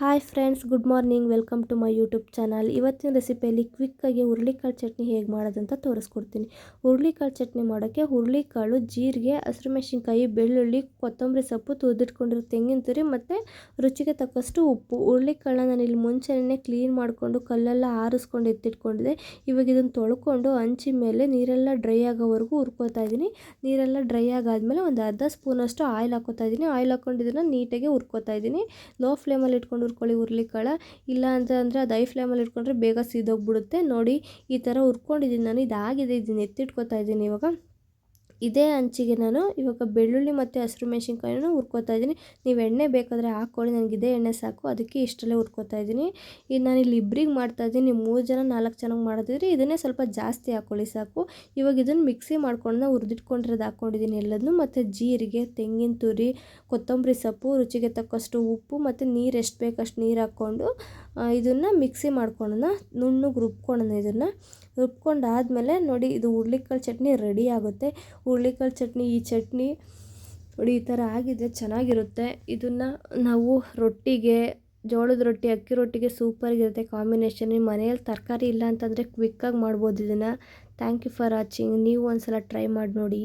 Hi friends good morning welcome to my YouTube channel ಇವತ್ತಿನ ರೆಸಿಪಿಯಲ್ಲಿ ಕ್ವಿಕ್ಕಾಗಿ ಹುರುಳಿಕಾಳು ಚಟ್ನಿ ಹೇಗೆ ಮಾಡೋದಂತ ತೋರಿಸ್ಕೊಡ್ತೀನಿ. ಹುರುಳಿಕಾಳು ಚಟ್ನಿ ಮಾಡೋಕ್ಕೆ ಹುರುಳಿಕಾಳು, ಜೀರಿಗೆ ಹಸಿರುಮೆಣಸಿನ್ಕಾಯಿ ಬೆಳ್ಳುಳ್ಳಿ, ಕೊತ್ತಂಬರಿ ಸೊಪ್ಪು ತುರಿದಿಟ್ಕೊಂಡಿರೋ ತೆಂಗಿನ ತುರಿ ಮತ್ತು ರುಚಿಗೆ ತಕ್ಕಷ್ಟು ಉಪ್ಪು. ಹುರುಳಿಕಾಳನ್ನ ನಾನು ಇಲ್ಲಿ ಮುಂಚೆನೇ ಕ್ಲೀನ್ ಮಾಡಿಕೊಂಡು ಕಲ್ಲೆಲ್ಲ ಆರಿಸ್ಕೊಂಡು ಎತ್ತಿಟ್ಕೊಂಡಿದೆ ಇವಾಗ ಇದನ್ನು ತೊಳ್ಕೊಂಡು ಹಂಚಿ ಮೇಲೆ ನೀರೆಲ್ಲ ಡ್ರೈ ಆಗೋವರೆಗೂ ಹುರ್ಕೋತಾ ಇದ್ದೀನಿ. ನೀರೆಲ್ಲ ಡ್ರೈ ಆಗಾದಮೇಲೆ ಒಂದು ಅರ್ಧ ಸ್ಪೂನಷ್ಟು ಆಯಿಲ್ ಹಾಕೋತಾ ಇದ್ದೀನಿ. ಆಯಿಲ್ ಹಾಕ್ಕೊಂಡಿದ್ದನ್ನು ನೀಟಾಗಿ ಹುರ್ಕೋತಾ ಇದ್ದೀನಿ. ಲೋ ಫ್ಲೇಮಲ್ಲಿ ಇಟ್ಕೊಂಡು ಹುರ್ಕೊಳ್ಳಿ ಹುರ್ಲಿಕಾಳ ಇಲ್ಲ ಅಂತ ಅಂದರೆ ಅದು ಐ ಫ್ಲೇಮಲ್ಲಿ ಇಟ್ಕೊಂಡ್ರೆ ಬೇಗ ಸಿದೋಗ್ಬಿಡುತ್ತೆ. ನೋಡಿ ಈ ಥರ ಹುರ್ಕೊಂಡಿದ್ದೀನಿ ನಾನು, ಇದಾಗಿದೆ, ಇದನ್ನ ಎತ್ತಿಟ್ಕೊತಾ ಇದ್ದೀನಿ ಇವಾಗ. ಇದೇ ಹಂಚಿಗೆ ನಾನು ಇವಾಗ ಬೆಳ್ಳುಳ್ಳಿ ಮತ್ತು ಹಸಿರು ಮೆಣಸಿನ್ಕಾಯಿನೂ ಹುರ್ಕೋತಾ ಇದ್ದೀನಿ. ನೀವು ಎಣ್ಣೆ ಬೇಕಾದರೆ ಹಾಕ್ಕೊಳ್ಳಿ, ನನಗೆ ಇದೇ ಎಣ್ಣೆ ಸಾಕು. ಅದಕ್ಕೆ ಇಷ್ಟರಲ್ಲೇ ಹುರ್ಕೋತಾ ಇದ್ದೀನಿ. ಈಗ ನಾನು ಇಲ್ಲಿ ಇಬ್ಬರಿಗೆ ಮಾಡ್ತಾಯಿದ್ದೀನಿ ನೀವು ಮೂರು ಜನ, ನಾಲ್ಕು ಜನಕ್ಕೆ ಮಾಡೋದಿದ್ರೆ ಇದನ್ನೇ ಸ್ವಲ್ಪ ಜಾಸ್ತಿ ಹಾಕ್ಕೊಳ್ಳಿ ಸಾಕು. ಇವಾಗ ಇದನ್ನು ಮಿಕ್ಸಿ ಮಾಡ್ಕೊಂಡು ಹುರಿದಿಟ್ಕೊಂಡಿರೋದು ಹಾಕ್ಕೊಂಡಿದ್ದೀನಿ ಎಲ್ಲದನ್ನು ಮತ್ತು ಜೀರಿಗೆ, ತೆಂಗಿನ ತುರಿ, ಕೊತ್ತಂಬರಿ ಸೊಪ್ಪು, ರುಚಿಗೆ ತಕ್ಕಷ್ಟು ಉಪ್ಪು ಮತ್ತು ನೀರು ಎಷ್ಟು ಬೇಕಷ್ಟು ನೀರು ಹಾಕ್ಕೊಂಡು ಇದನ್ನು ಮಿಕ್ಸಿ ಮಾಡ್ಕೊಳೋಣ ನುಣ್ಣಗೆ ರುಬ್ಕೊಳ್ಳೋಣ ಇದನ್ನು. ರುಬ್ಕೊಂಡಾದಮೇಲೆ ನೋಡಿ ಇದು ಹುರ್ಲಿಕಾಳು ಚಟ್ನಿ ರೆಡಿ ಆಗುತ್ತೆ. ಹುರ್ಳಿಕಾಳು ಚಟ್ನಿ, ಈ ಚಟ್ನಿ ನೋಡಿ ಈ ಥರ ಆಗಿದ್ರೆ ಚೆನ್ನಾಗಿರುತ್ತೆ. ಇದನ್ನು ನಾವು ರೊಟ್ಟಿಗೆ, ಜೋಳದ ರೊಟ್ಟಿ, ಅಕ್ಕಿ ರೊಟ್ಟಿಗೆ ಸೂಪರಾಗಿರುತ್ತೆ ಕಾಂಬಿನೇಷನ್ ನಿಮ್ಮ ಮನೆಯಲ್ಲಿ ತರಕಾರಿ ಇಲ್ಲ ಅಂತಂದರೆ ಕ್ವಿಕ್ಕಾಗಿ ಮಾಡ್ಬೋದು ಇದನ್ನು. ಥ್ಯಾಂಕ್ ಯು ಫಾರ್ ವಾಚಿಂಗ್ ನೀವು ಒಂದು ಸಲ ಟ್ರೈ ಮಾಡಿ ನೋಡಿ